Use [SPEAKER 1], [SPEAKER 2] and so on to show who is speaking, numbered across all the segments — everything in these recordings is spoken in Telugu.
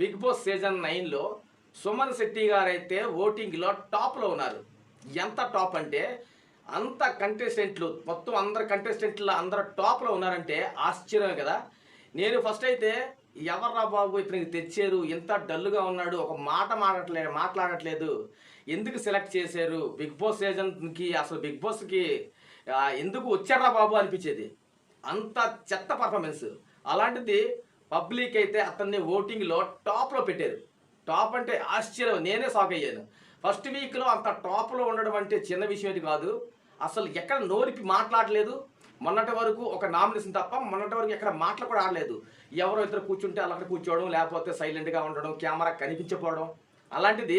[SPEAKER 1] బిగ్ బాస్ సీజన్ నైన్లో సుమన్ శెట్టి గారు అయితే ఓటింగ్లో టాప్లో ఉన్నారు. ఎంత టాప్ అంటే అంత కంటెస్టెంట్లు మొత్తం అందరు కంటెస్టెంట్లు అందరు టాప్లో ఉన్నారంటే ఆశ్చర్యమే కదా. నేను ఫస్ట్ అయితే ఎవర్రా బాబు ఇతనికి తెచ్చారు ఎంత డల్గా ఉన్నాడు ఒక మాట మాట్లాడలే మాట్లాడట్లేదు. ఎందుకు సెలెక్ట్ చేశారు? బిగ్ బాస్ సీజన్కి అసలు బిగ్ బాస్కి ఎందుకు వచ్చారా బాబు అనిపించేది. అంత చెత్త పర్ఫార్మెన్స్ అలాంటిది పబ్లిక్ అయితే అతన్ని ఓటింగ్లో టాప్లో పెట్టారు టాప్ అంటే ఆశ్చర్యం. నేనే షాక్ అయ్యాను. ఫస్ట్ వీక్లో అంత టాప్లో ఉండడం అంటే చిన్న విషయం ఇది కాదు. అసలు ఎక్కడ నోరిపి మాట్లాడలేదు. మొన్నటి వరకు ఒక నామినేషన్ తప్ప మొన్నటి వరకు ఎక్కడ మాటలు కూడా ఆడలేదు. ఎవరో ఇద్దరు కూర్చుంటే అలా కూర్చోవడం లేకపోతే సైలెంట్గా ఉండడం కెమెరా కనిపించకపోవడం అలాంటిది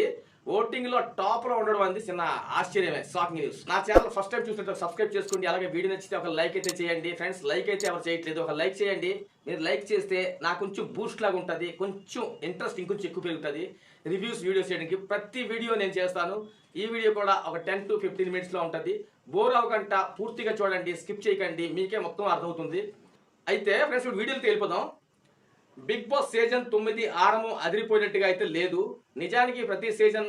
[SPEAKER 1] ఓటింగ్లో టాప్లో ఉండడం అనేది చిన్న ఆశ్చర్యమే. Shocking news. నా ఛానల్ ఫస్ట్ టైం చూసినట్టు సబ్స్క్రైబ్ చేసుకోండి. అలాగే వీడియో నచ్చితే ఒక లైక్ అయితే చేయండి. ఫ్రెండ్స్ లైక్ అయితే ఎవరు చేయట్లేదు. ఒక లైక్ చేయండి. మీరు లైక్ చేస్తే నాకు కొంచెం బూస్ట్ లాగా ఉంటుంది. కొంచెం ఇంట్రెస్ట్ ఇంకొంచెం ఎక్కువ పెరుగుతుంది. రివ్యూస్ వీడియోస్ చేయడానికి ప్రతి వీడియో నేను చేస్తాను. ఈ వీడియో కూడా ఒక టెన్ టు ఫిఫ్టీన్ మినిట్స్లో ఉంటుంది. బోర్ అవ్వకుండా పూర్తిగా చూడండి. స్కిప్ చేయకండి. మీకే మొత్తం అర్థమవుతుంది. అయితే ఫ్రెండ్స్ ఇప్పుడు వీడియోకి వెళ్ళిపోదాం. బిగ్ బాస్ సీజన్ తొమ్మిది ఆరము అదిరిపోయినట్టుగా అయితే లేదు. నిజానికి ప్రతి సీజన్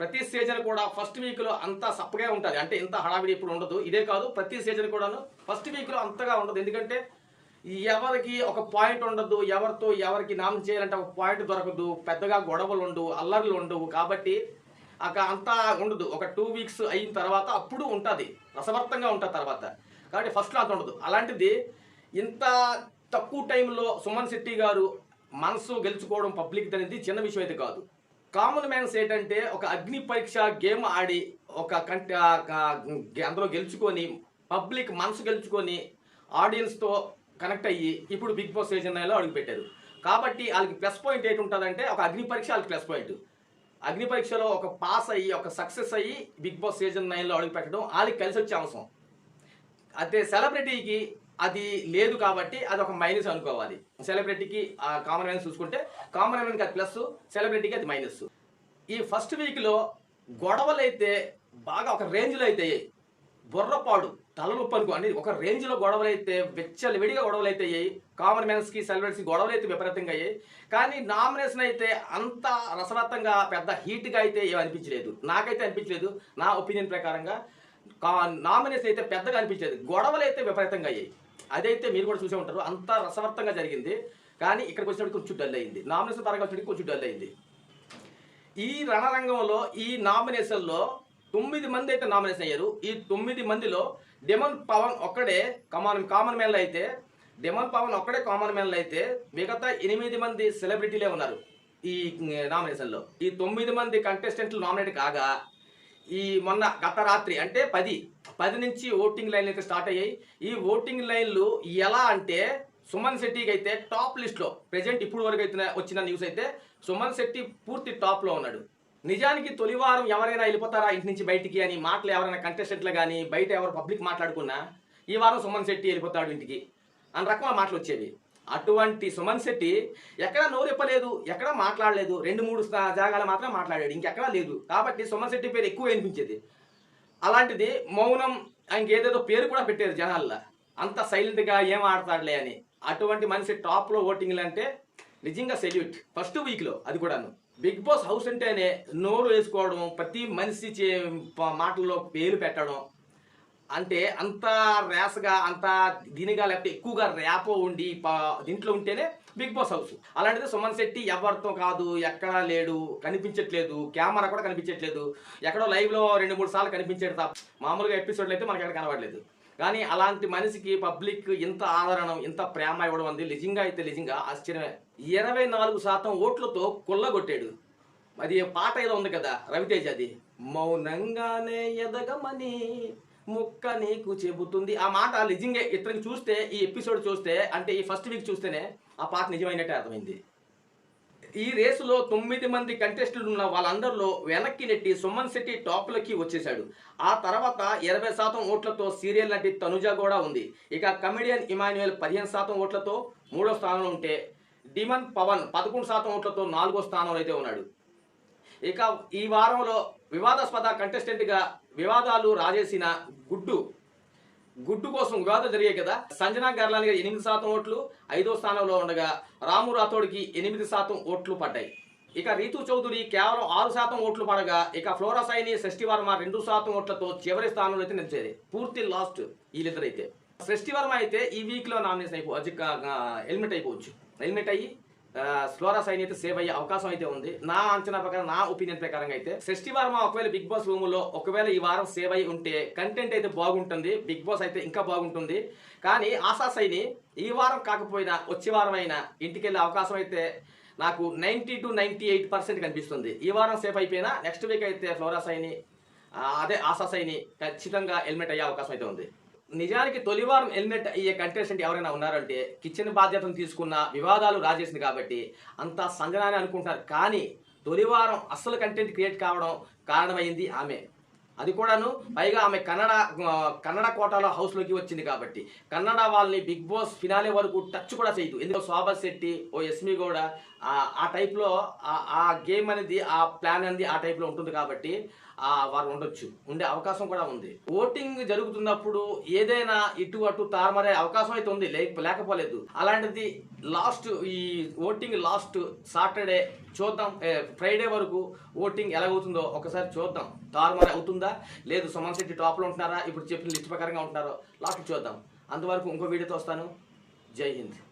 [SPEAKER 1] ప్రతి సీజన్ కూడా ఫస్ట్ వీక్లో అంతా సప్పగా ఉంటుంది. అంటే ఇంత హడావిడి ఇప్పుడు ఉండదు. ఇదే కాదు ప్రతి సీజన్ కూడాను ఫస్ట్ వీక్లో అంతగా ఉండదు. ఎందుకంటే ఎవరికి ఒక పాయింట్ ఉండదు. ఎవరితో ఎవరికి నామం చేయాలంటే ఒక పాయింట్ దొరకదు. పెద్దగా గొడవలు ఉండవు అల్లర్లు ఉండవు కాబట్టి అక అంతా ఉండదు. ఒక టూ వీక్స్ అయిన తర్వాత అప్పుడు ఉంటుంది. రసవర్తంగా ఉంటుంది తర్వాత. కాబట్టి ఫస్ట్లో అంత ఉండదు. అలాంటిది ఇంత తక్కువ టైంలో సుమన్ శెట్టి గారు మనసు గెలుచుకోవడం పబ్లిక్ అనేది చిన్న విషయం అయితే కాదు. కామన్ మ్యాన్స్ ఏంటంటే ఒక అగ్ని పరీక్ష గేమ్ ఆడి ఒక కంట అందులో గెలుచుకొని పబ్లిక్ మనసు గెలుచుకొని ఆడియన్స్తో కనెక్ట్ అయ్యి ఇప్పుడు బిగ్ బాస్ సీజన్ నైన్లో అడుగుపెట్టారు కాబట్టి వాళ్ళకి ప్లస్ పాయింట్ ఏంటి ఉంటుందంటే ఒక అగ్ని పరీక్ష వాళ్ళకి ప్లస్ పాయింట్. అగ్ని పరీక్షలో ఒక పాస్ అయ్యి ఒక సక్సెస్ అయ్యి బిగ్ బాస్ సీజన్ నైన్లో అడుగుపెట్టడం వాళ్ళకి కలిసి వచ్చే అవసరం. అయితే సెలబ్రిటీకి అది లేదు కాబట్టి అది ఒక మైనస్ అనుకోవాలి. సెలబ్రిటీకి కామన్ మ్యాన్ చూసుకుంటే కామన్ మ్యాన్కి అది ప్లస్ సెలబ్రిటీకి అది మైనస్ ఈ ఫస్ట్ వీక్లో గొడవలు అయితే బాగా ఒక రేంజ్లో అయితే బుర్రపాడు తలనొప్పి అనుకో అంటే ఒక రేంజ్లో గొడవలు అయితే వెచ్చలు విడిగా గొడవలు అయితే అయ్యాయి కామన్ మ్యాన్స్కి సెలబ్రిటీస్కి గొడవలు అయితే విపరీతంగా అయ్యాయి. కానీ నామినేషన్ అయితే అంత రసవత్తంగా పెద్ద హీట్గా అయితే ఏమి అనిపించలేదు. నాకైతే అనిపించలేదు. నా ఒపీనియన్ ప్రకారంగా నామినేషన్ అయితే పెద్దగా అనిపించలేదు. గొడవలు అయితే విపరీతంగా అయ్యాయి. అదైతే మీరు కూడా చూసే ఉంటారు. అంత రసవర్తంగా జరిగింది. కానీ ఇక్కడికి వచ్చినప్పుడు కొంచెం డల్ అయింది. నామినేషన్ పరంగా వచ్చినప్పుడు కొంచెం డల్ అయింది. ఈ రణరంగంలో ఈ నామినేషన్లో తొమ్మిది మంది అయితే నామినేషన్ అయ్యారు. ఈ తొమ్మిది మందిలో డెమన్ పవన్ ఒక్కడే కామన్ కామన్ మ్యాన్లు అయితే డెమన్ పవన్ ఒక్కడే కామన్ మ్యాన్లు అయితే మిగతా ఎనిమిది మంది సెలబ్రిటీలే ఉన్నారు ఈ నామినేషన్లో ఈ తొమ్మిది మంది కంటెస్టెంట్లు నామినేట్ కాగా ఈ మొన్న గత రాత్రి అంటే పది పది నుంచి ఓటింగ్ లైన్లు అయితే స్టార్ట్ అయ్యాయి. ఈ ఓటింగ్ లైన్లు ఎలా అంటే సుమన్ శెట్టికి అయితే టాప్ లిస్ట్లో ప్రెజెంట్ ఇప్పుడు వరకు అయితే వచ్చిన న్యూస్ అయితే సుమన్ శెట్టి పూర్తి టాప్లో ఉన్నాడు. నిజానికి తొలివారం ఎవరైనా వెళ్ళిపోతారా ఇంటి నుంచి బయటికి అని మాటలు ఎవరైనా కంటెస్టెంట్లు కానీ బయట ఎవరు పబ్లిక్ మాట్లాడుకున్నా ఈ వారం సుమన్ శెట్టి వెళ్ళిపోతాడు ఇంటికి. అని రకమైన మాటలు వచ్చేవి. అటువంటి సుమన్ శెట్టి ఎక్కడ నోరెప్పలేదు ఎక్కడ మాట్లాడలేదు. రెండు మూడు స్థా- జాగాలు మాత్రం మాట్లాడాడు. ఇంకెక్కడా లేదు. కాబట్టి సుమన్ శెట్టి పేరు ఎక్కువ వినిపించేది. అలాంటిది మౌనం ఇంకేదేదో పేరు కూడా పెట్టారు జనాల్లో. అంత సైలెంట్గా ఏం ఆడతాడులే అని. అటువంటి మనిషి టాప్లో ఓటింగ్లు అంటే నిజంగా సెల్యూట్. ఫస్ట్ వీక్లో అది కూడాను. బిగ్ బాస్ హౌస్ అంటేనే నోరు వేసుకోవడం ప్రతి మనిషి చే మాటల్లో పేరు పెట్టడం అంటే అంత రేసగా అంత దీనిగా లేకపోతే ఎక్కువగా ర్యాపో ఉండి దీంట్లో ఉంటేనే బిగ్ బాస్ హౌస్. అలాంటిది సుమన్ శెట్టి ఎవరితో కాదు ఎక్కడా లేడు కనిపించట్లేదు కెమెరా కూడా కనిపించట్లేదు. ఎక్కడో లైవ్లో రెండు మూడు సార్లు కనిపించాడు తప్ప మామూలుగా ఎపిసోడ్లు అయితే మనకి ఎక్కడ కనబడలేదు. కానీ అలాంటి మనిషికి పబ్లిక్ ఇంత ఆదరణం ఇంత ప్రేమ ఇవ్వడం అంది నిజంగా అయితే నిజంగా ఆశ్చర్యమే. ఇరవై నాలుగు శాతం ఓట్లతో కొల్లగొట్టాడు. అది పాట ఏదో ఉంది కదా రవితేజ్ అది. మౌనంగానే ఎదగమని ముక్క నీకు చెబుతుంది. ఆ మాట నిజంగా ఇతనికి చూస్తే ఈ ఎపిసోడ్ చూస్తే అంటే ఈ ఫస్ట్ వీక్ చూస్తేనే ఆ పాట నిజమైనట్టే అర్థమైంది. ఈ రేసులో తొమ్మిది మంది కంటెస్టులు ఉన్న వాళ్ళందరిలో వెనక్కి నెట్టి సుమన్ శెట్టి టాప్లోకి వచ్చేశాడు. ఆ తర్వాత ఇరవై శాతం ఓట్లతో సీరియల్ నటి తనుజ కూడా ఉంది. ఇక కమెడియన్ ఇమాన్యుయల్ పదిహేను శాతం ఓట్లతో మూడో స్థానంలో ఉంటే డిమన్ పవన్ పదకొండు శాతం ఓట్లతో నాలుగో స్థానంలో అయితే ఉన్నాడు. ఇక ఈ వారంలో వివాదాస్పద కంటెస్టెంట్గా వివాదాలు రాజేసిన గుడ్డు గుడ్డు కోసం వివాదాలు జరిగాయి కదా. సంజనా గర్లాని గారు ఎనిమిది శాతం ఓట్లు ఐదో స్థానంలో ఉండగా రాము రాథోడ్కి ఎనిమిది శాతం ఓట్లు పడ్డాయి. ఇక రీతు చౌదరి కేవలం ఆరు శాతం ఓట్లు పడగా ఇక ఫ్లోరా సైని షష్ఠి వర్మ రెండు శాతం ఓట్లతో చివరి స్థానంలో అయితే నిలిచేది. పూర్తి లాస్ట్ వీళ్ళిద్దరైతే. షష్ఠి వర్మ అయితే ఈ వీక్లో నామినేషన్ అయిపో ఎలిమినేట్ అయిపోవచ్చు. ఎలిమినేట్ అయ్యి స్లోరా సైన్ అయితే సేవ్ అయ్యే అవకాశం అయితే ఉంది. నా అంచనా ప్రకారం నా ఒపీనియన్ ప్రకారం అయితే షష్ఠి వర్మ ఒకవేళ బిగ్ బాస్ రూమ్లో ఒకవేళ ఈ వారం సేవ్ అయి ఉంటే కంటెంట్ అయితే బాగుంటుంది బిగ్ బాస్ అయితే ఇంకా బాగుంటుంది. కానీ ఆశా సైని ఈ వారం కాకపోయినా వచ్చే వారం అయినా ఇంటికి వెళ్ళే అవకాశం అయితే నాకు ninety to ninety eight percent కనిపిస్తుంది. ఈ వారం సేఫ్ అయిపోయినా నెక్స్ట్ వీక్ అయితే ఫ్లోరా సైని అదే ఆశా సైని ఖచ్చితంగా హెల్మెట్ అయ్యే అవకాశం అయితే ఉంది. నిజానికి తొలివారం హెల్మెట్ అయ్యే కంటెస్టెంట్ ఎవరైనా ఉన్నారంటే కిచెన్ బాధ్యతను తీసుకున్న వివాదాలు రాజేసింది కాబట్టి అంతా సంజనానే అనుకుంటారు. కానీ తొలివారం అసలు అస్సలు కంటెంట్ క్రియేట్ కావడం కారణమైంది ఆమె. అది కూడాను పైగా ఆమె కన్నడ కన్నడ కోటాలో హౌస్లోకి వచ్చింది కాబట్టి కన్నడ వాళ్ళని బిగ్ బాస్ ఫినాలే వరకు టచ్ కూడా చేయదు. ఎందుకంటే శోభా శెట్టి ఓ ఎస్మి కూడా ఆ- టైప్లో ఆ- ఆ గేమ్ అనేది ఆ ప్లాన్ అనేది ఆ టైప్లో ఉంటుంది కాబట్టి వారు ఉండొచ్చు. ఉండే అవకాశం కూడా ఉంది. ఓటింగ్ జరుగుతున్నప్పుడు ఏదైనా ఇటు అటు తారమరే అవకాశం అయితే ఉంది. లేకపోలేదు. అలాంటిది లాస్ట్ ఈ ఓటింగ్ లాస్ట్ సాటర్డే చూద్దాం. ఫ్రైడే వరకు ఓటింగ్ ఎలాగవుతుందో ఒకసారి చూద్దాం. తారుమారు అవుతుందా? లేదు సుమన్ శెట్టి టాప్లో ఉంటున్నారా? ఇప్పుడు చెప్పిన లిస్ట్ ప్రకారంగా ఉంటున్నారో లాస్ట్ చూద్దాం. అంతవరకు ఇంకో వీడియోతో వస్తాను. జై హింద్.